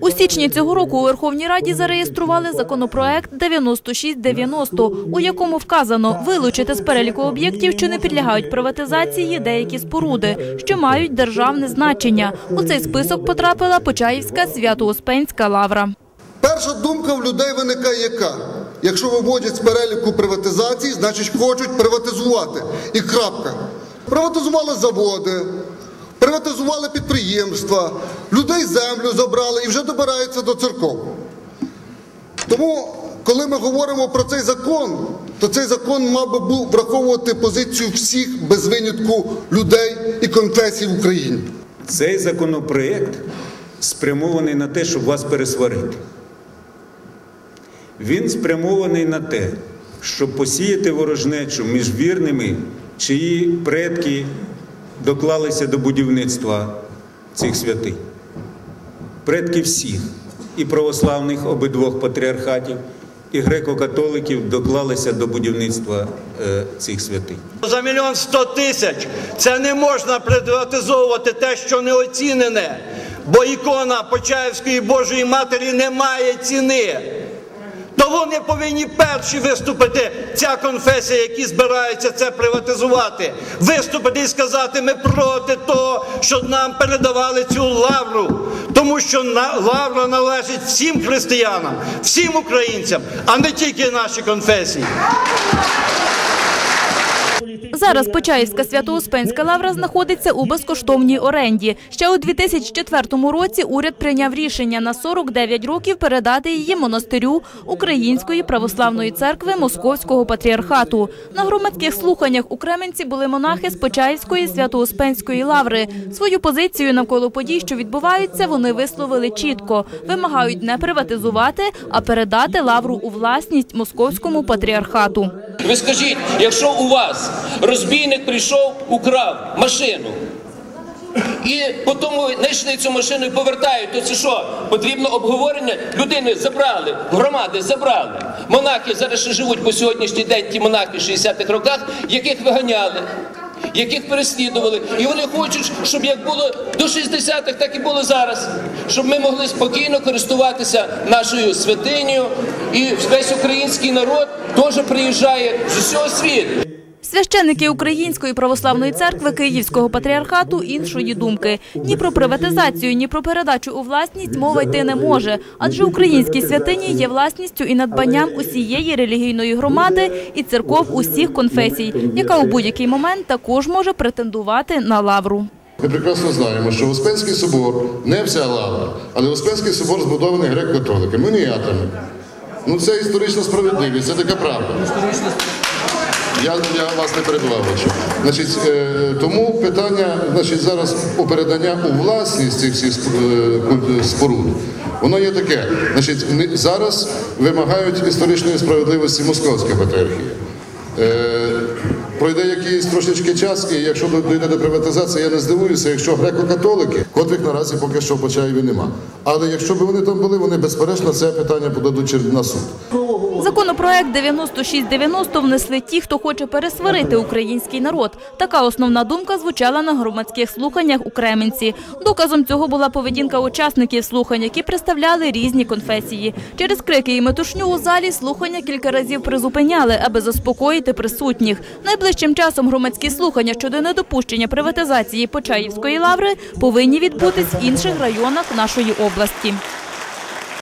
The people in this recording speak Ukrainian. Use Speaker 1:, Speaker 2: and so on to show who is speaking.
Speaker 1: У січні цього року у Верховній Раді зареєстрували законопроект 9690, у якому вказано вилучити з переліку об'єктів, що не підлягають приватизації, деякі споруди, що мають державне значення. У цей список потрапила Почаївська Свято-Успенська лавра.
Speaker 2: Перша думка в людей виникає яка? Якщо виводять з переліку приватизації, значить хочуть приватизувати. І крапка. Приватизували заводи, приватизували підприємства, людей землю забрали і вже добираються до церков. Тому, коли ми говоримо про цей закон, то цей закон мав би був враховувати позицію всіх без винятку людей і конфесій в Україні.
Speaker 3: Цей законопроект спрямований на те, щоб вас пересварити. Він спрямований на те, щоб посіяти ворожнечу між вірними, чиї предки доклалися до будівництва цих святинь. Предки всіх, і православних обидвох патріархатів, і греко-католиків доклалися до будівництва е, цих святинь.
Speaker 4: За мільйон сто тисяч це не можна приватизовувати те, що не оцінене, бо ікона Почаївської Божої Матері не має ціни. То вони повинні перші виступити, ця конфесія, які збираються це приватизувати, виступити і сказати, ми проти того, що нам передавали цю лавру, тому що лавра належить всім християнам, всім українцям, а не тільки нашій конфесії.
Speaker 1: Зараз Почаївська Свято-Успенська лавра знаходиться у безкоштовній оренді. Ще у 2004 році уряд прийняв рішення на 49 років передати її монастирю Української православної церкви Московського патріархату. На громадських слуханнях у Кременці були монахи з Почаївської Свято-Успенської лаври. Свою позицію навколо подій, що відбуваються, вони висловили чітко. Вимагають не приватизувати, а передати лавру у власність Московському патріархату.
Speaker 5: Ви скажіть, якщо у вас розбійник прийшов, украв машину, і потім знайшли цю машину і повертають, то це що? Потрібно обговорення? Людини забрали, громади забрали. Монахи зараз ще живуть по сьогоднішній день, ті монахи в 60-х роках, яких виганяли. Яких переслідували, і вони хочуть, щоб як було до 60-х, так і було зараз, щоб ми могли спокійно користуватися нашою святинею, і весь український народ теж приїжджає з усього світу.
Speaker 1: Священники Української православної церкви Київського патріархату іншої думки. Ні про приватизацію, ні про передачу у власність мова йти не може, адже українські святині є власністю і надбанням усієї релігійної громади і церков усіх конфесій, яка у будь-який момент також може претендувати на лавру.
Speaker 6: Ми прекрасно знаємо, що Успенський собор не вся лавра, але Успенський собор збудований греко-католиками, уніатами. Ну це історична справедливість, це така правда. Я, я вас не перебував. Значить, е, тому питання значить, зараз у передання у власність цих всіх е, споруд, воно є таке. Значить, зараз вимагають історичної справедливості Московська патріархія. Е, Пройде якийсь трошечки час, і якщо дійде до приватизації, я не здивуюся, якщо греко-католики, котрих наразі поки що в Почаєві нема. Але якщо б вони там були, вони безперечно це питання подадуть на суд.
Speaker 1: Законопроект 9690 внесли ті, хто хоче пересварити український народ. Така основна думка звучала на громадських слуханнях у Кременці. Доказом цього була поведінка учасників слухань, які представляли різні конфесії. Через крики і метушню у залі слухання кілька разів призупиняли, аби заспокоїти присутніх. Найближчим часом громадські слухання щодо недопущення приватизації Почаївської лаври повинні відбутись в інших районах нашої області.